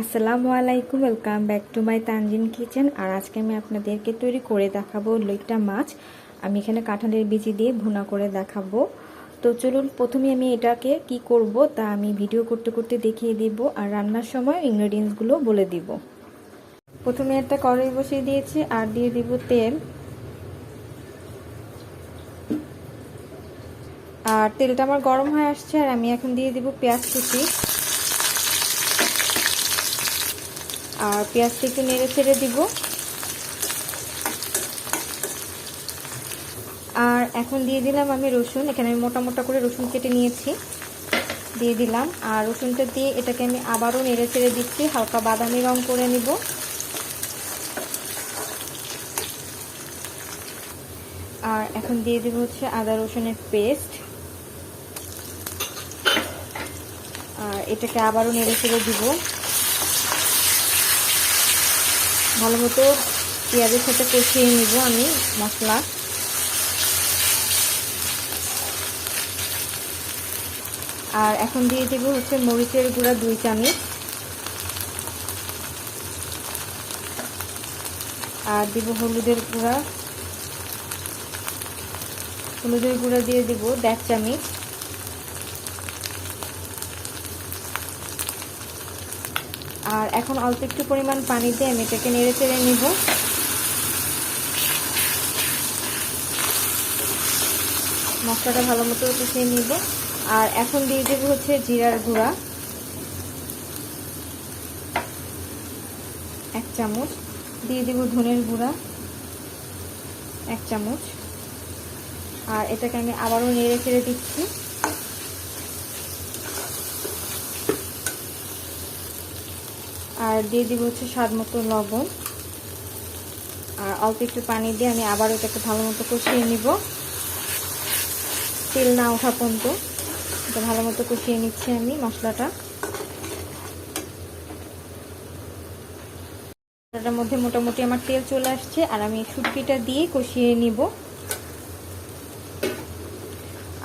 আসসালামু আলাইকুম welcome back to my Tanjin kitchen আর আজকে আমি আপনাদেরকে তৈরি করে দেখাবো লইট্টা মাছ। আমি এখানে কাঁঠালের বিচি দিয়ে ভুনা করে দেখাবো। তো চলুন, প্রথমে আমি এটাকে কি করব তা আমি ভিডিও করতে করতে দেখিয়ে দিব আর রান্নার সময় ইনগ্রেডিয়েন্টসগুলো বলে দিব। প্রথমে একটা কড়াই বসিয়ে দিয়েছি আর দিয়ে দিব তেল। আর তেলটা আমার গরম হয়ে আসছে আর আমি এখন দিয়ে দিব পেঁয়াজ কুচি। আর পেঁয়াজটা একটু নেড়ে ছেড়ে দিব। আর এখন দিয়ে দিলাম আমি রসুন। এখানে আমি মোটা মোটা করে রসুন কেটে নিয়েছি। দিয়ে দিলাম। আর রসুনটা দিয়ে এটাকে আমি আবারও নেড়ে ছেড়ে দিচ্ছি। হালকা বাদামি রং করে নিব। আর এখন দিয়ে দিব হচ্ছে আদা রসুনের পেস্ট। আর এটাকে আবারও নেড়ে ছেড়ে দিব। ভালো মতো পেঁয়াজের সাথে কষিয়ে নিব আমি মশলা। আর এখন দিয়ে দেবো হচ্ছে মরিচের গুঁড়া দুই চামচ। আর দিব হলুদের গুঁড়া। হলুদের গুঁড়া দিয়ে দিব দেড় চামচ। আর এখন অল্প একটু পরিমাণ পানি দিয়ে আমি এটাকে নেড়ে চেড়ে নিব। মশলাটা ভালো মতো কষিয়ে নিব। আর এখন দিয়ে দেব হচ্ছে জিরার গুঁড়া। এক চামচ। দিয়ে দেব ধনের গুঁড়া। এক চামচ। আর এটাকে আমি আবারও নেড়ে চেড়ে দিচ্ছি। আর দিয়ে দিব হচ্ছে স্বাদ মতো লবণ। আর অল্প একটু পানি দিয়ে আমি আবার এটাকে ভালো মতো কষিয়ে নিব। তেল না ওঠা পর্যন্ত। এটা ভালো মতো কষিয়ে নিচ্ছি আমি মশলাটা। মশলাটার মধ্যে মোটামুটি আমার তেল চলে আসছে আর আমি শুটকিটা দিয়ে কষিয়ে নিব।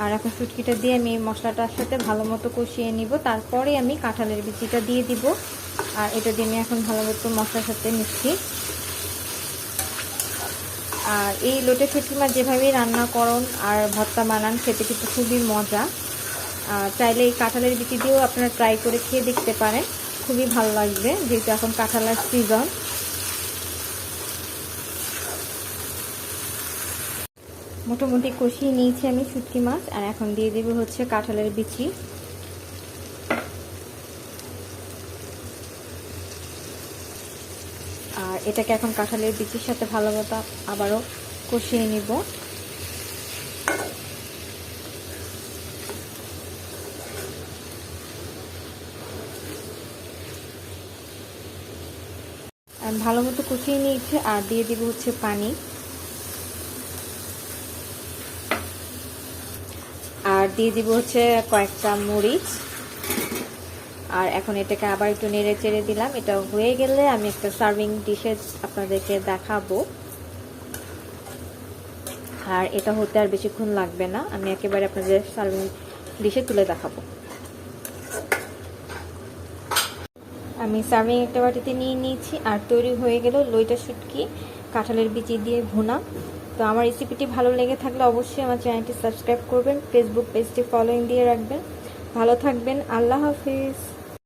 আর এখন শুটকিটা দিয়ে আমি মশলাটার সাথে ভালো মতো কষিয়ে নিব। তারপরে আমি কাঁঠালের বিচিটা দিয়ে দিব। আর এটা দিয়ে আমি এখন ভালো মতো মশলার সাথে মিশছি আর এই লোটে শুটকি মাছ যেভাবেই রান্না করুন আর ভর্তা বানান, খেতে কিন্তু খুবই মজা। চাইলে এই কাঁঠালের বিচি দিয়েও আপনারা ট্রাই করে খেয়ে দেখতে পারেন। খুবই ভালো লাগবে, যেহেতু এখন কাঁঠালের সিজন মোটামুটি কষিয়ে নিয়েছি আমি শুটকি মাছ, আর এখন দিয়ে দেবো হচ্ছে কাঁঠালের বিচি। আর এটাকে এখন কাঁঠালের বিচির সাথে ভালো মতো আবারও কষিয়ে নিব। ভালো মতো কষিয়ে নিয়েছে আর দিয়ে দিব হচ্ছে পানি। আর দিয়ে দিব হচ্ছে কয়েকটা মরিচ। আর এখন এটাকে আবার একটু নেড়ে চেড়ে দিলাম। এটা হয়ে গেলে আমি একটা সার্ভিং ডিশে আপনাদেরকে দেখাবো। আর এটা হতে আর বেশিক্ষণ লাগবে না। আমি একেবারে আপনাদের সার্ভিং ডিশে তুলে দেখাবো। আমি সার্ভিং একটা বাটিতে নিয়ে নিয়েছি। আর তৈরি হয়ে গেল লইটা শুটকি, কাঁঠালের বিচি দিয়ে ভুনা। তো আমার রেসিপিটি ভালো লেগে থাকলে অবশ্যই আমার চ্যানেলটি সাবস্ক্রাইব করবেন। ফেসবুক পেজটি ফলোইং দিয়ে রাখবেন। ভালো থাকবেন। আল্লাহ হাফিজ।